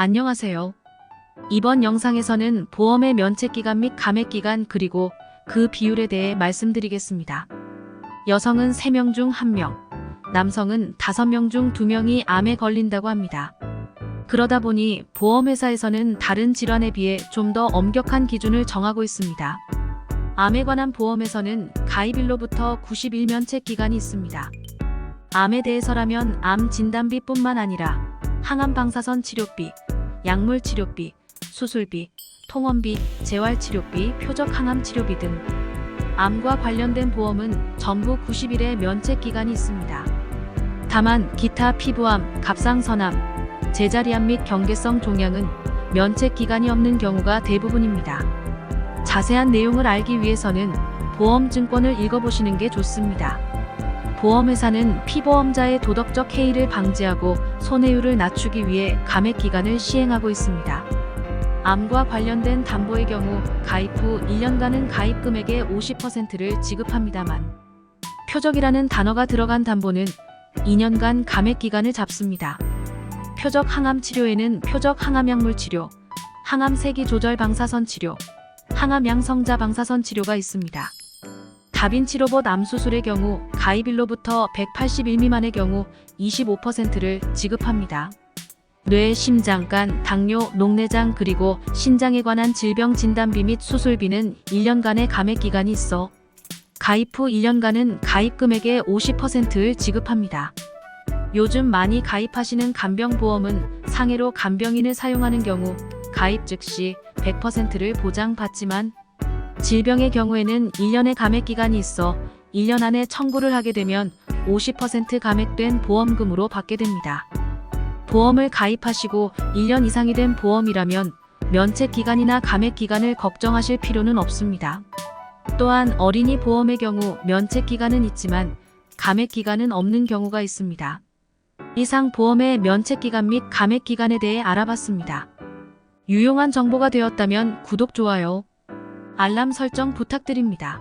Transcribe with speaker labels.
Speaker 1: 안녕하세요. 이번 영상에서는 보험의 면책기간 및 감액기간 그리고 그 비율에 대해 말씀드리겠습니다. 여성은 3명 중 1명, 남성은 5명 중 2명이 암에 걸린다고 합니다. 그러다 보니 보험회사에서는 다른 질환에 비해 좀 더 엄격한 기준을 정하고 있습니다. 암에 관한 보험에서는 가입일로부터 90일 면책 기간이 있습니다. 암에 대해서라면 암 진단비뿐만 아니라 항암 방사선 치료비, 약물 치료비, 수술비, 통원비, 재활 치료비, 표적 항암 치료비 등 암과 관련된 보험은 전부 90일의 면책 기간이 있습니다. 다만 기타 피부암, 갑상선암, 제자리암 및 경계성 종양은 면책 기간이 없는 경우가 대부분입니다. 자세한 내용을 알기 위해서는 보험 증권을 읽어보시는 게 좋습니다. 보험회사는 피보험자의 도덕적 해이를 방지하고 손해율을 낮추기 위해 감액 기간을 시행하고 있습니다. 암과 관련된 담보의 경우 가입 후 1년간은 가입 금액의 50%를 지급합니다만 표적이라는 단어가 들어간 담보는 2년간 감액 기간을 잡습니다. 표적 항암 치료에는 표적 항암 약물 치료, 항암 세기 조절 방사선 치료, 항암 양성자 방사선 치료가 있습니다. 다빈치 로봇 암 수술의 경우 가입일로부터 181 미만의 경우 25%를 지급합니다. 뇌, 심장, 간, 당뇨, 녹내장 그리고 신장에 관한 질병 진단비 및 수술비는 1년간의 감액 기간이 있어 가입 후 1년간은 가입 금액의 50%를 지급합니다. 요즘 많이 가입하시는 간병보험은 상해로 간병인을 사용하는 경우 가입 즉시 100%를 보장받지만 질병의 경우에는 1년의 감액 기간이 있어 1년 안에 청구를 하게 되면 50% 감액된 보험금으로 받게 됩니다. 보험을 가입하시고 1년 이상이 된 보험이라면 면책 기간이나 감액 기간을 걱정하실 필요는 없습니다. 또한 어린이 보험의 경우 면책 기간은 있지만 감액 기간은 없는 경우가 있습니다. 이상 보험의 면책 기간 및 감액 기간에 대해 알아봤습니다. 유용한 정보가 되었다면 구독, 좋아요, 알람 설정 부탁드립니다.